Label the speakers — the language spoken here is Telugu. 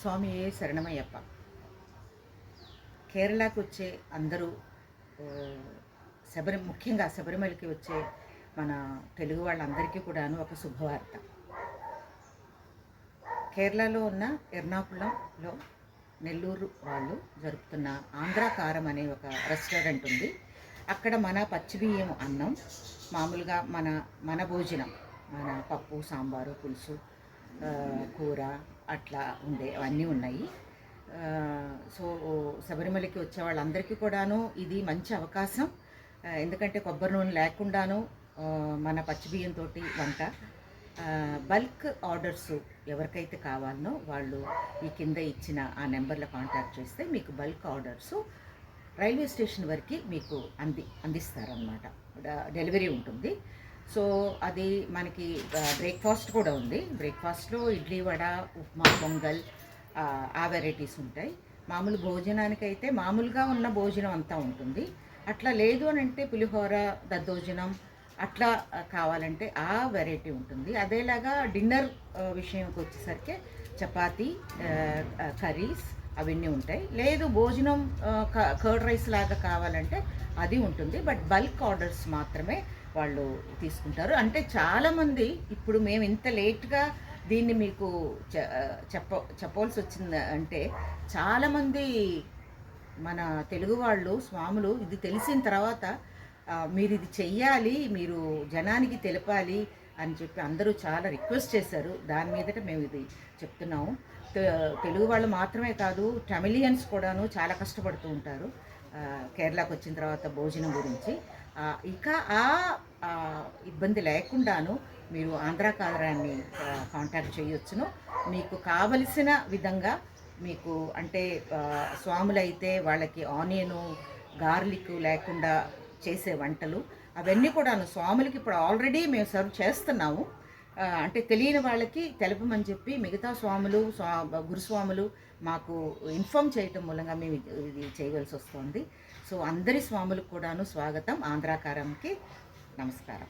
Speaker 1: స్వామి ఏ శరణమయ్యప్ప. కేరళకు వచ్చే అందరూ శబరి ముఖ్యంగా శబరిమలకి వచ్చే మన తెలుగు వాళ్ళందరికీ కూడాను ఒక శుభవార్త. కేరళలో ఉన్న ఎర్నాకుళంలో నెల్లూరు వాళ్ళు జరుపుతున్న ఆంధ్రాకారం అనే ఒక రెస్టారెంట్ ఉంది. అక్కడ మన పచ్చిబియ్యం అన్నం మామూలుగా మన మన భోజనం. మన పప్పు సాంబారు పులుసు కూర అట్లా ఉండే అవన్నీ ఉన్నాయి. సో శబరిమలకి వచ్చే వాళ్ళందరికీ కూడాను ఇది మంచి అవకాశం. ఎందుకంటే కొబ్బరి నూనె లేకుండాను మన పచ్చిబియ్యంతో వంట. బల్క్ ఆర్డర్స్ ఎవరికైతే కావాలనో వాళ్ళు ఈ కింద ఇచ్చిన ఆ నెంబర్లో కాంటాక్ట్ చేస్తే మీకు బల్క్ ఆర్డర్స్ రైల్వే స్టేషన్ వరకు మీకు అంది అందిస్తారనమాట డెలివరీ ఉంటుంది. సో అది మనకి బ్రేక్ఫాస్ట్ కూడా ఉంది. బ్రేక్ఫాస్ట్లో ఇడ్లీ వడ ఉప్మా పొంగల్ ఆ, వెరైటీస్ ఉంటాయి. మామూలు భోజనానికి అయితే మామూలుగా ఉన్న భోజనం అంతా ఉంటుంది. అట్లా లేదు అని అంటే పులిహోర దద్దోజనం అట్లా కావాలంటే ఆ వెరైటీ ఉంటుంది. అదేలాగా డిన్నర్ విషయంకి వచ్చేసరికి చపాతీ కర్రీస్ అవన్నీ ఉంటాయి. లేదు భోజనం కర్డ్ రైస్ లాగా కావాలంటే అది ఉంటుంది. బట్ బల్క్ ఆర్డర్స్ మాత్రమే వాళ్ళు తీసుకుంటారు. అంటే చాలామంది ఇప్పుడు మేము ఇంత లేట్గా దీన్ని మీకు చె- చెప్ప చెప్పవలసి వచ్చింది అంటే చాలామంది మన తెలుగు వాళ్ళు స్వాములు ఇది తెలిసిన తర్వాత మీరు ఇది చెయ్యాలి మీరు జనానికి తెలపాలి అని చెప్పి అందరూ చాలా రిక్వెస్ట్ చేశారు. దాని మీదట మేము ఇది చెప్తున్నాము. తెలుగు వాళ్ళు మాత్రమే కాదు టమిలియన్స్ కూడాను చాలా కష్టపడుతూ ఉంటారు. కేరళకు వచ్చిన తర్వాత భోజనం గురించి. ఇక ఆ ఇబ్బంది లేకుండాను మీరు ఆంధ్రా కాదరాన్ని కాంటాక్ట్ చేయొచ్చును. మీకు కావలసిన విధంగా మీకు అంటే స్వాములైతే వాళ్ళకి ఆనియను గార్లిక్ లేకుండా చేసే వంటలు అవన్నీ కూడాను స్వాములకి ఇప్పుడు ఆల్రెడీ మేము సర్వ్ చేస్తున్నాము. అంటే తెలియని వాళ్ళకి తెలపమని చెప్పి మిగతా స్వాములు స్వా గురుస్వాములు మాకు ఇన్ఫామ్ చేయటం మూలంగా మేము ఇది ఇది చేయవలసి వస్తుంది. సో అందరి స్వాములకు కూడాను స్వాగతం. ఆంధ్రాకారంకి నమస్కారం.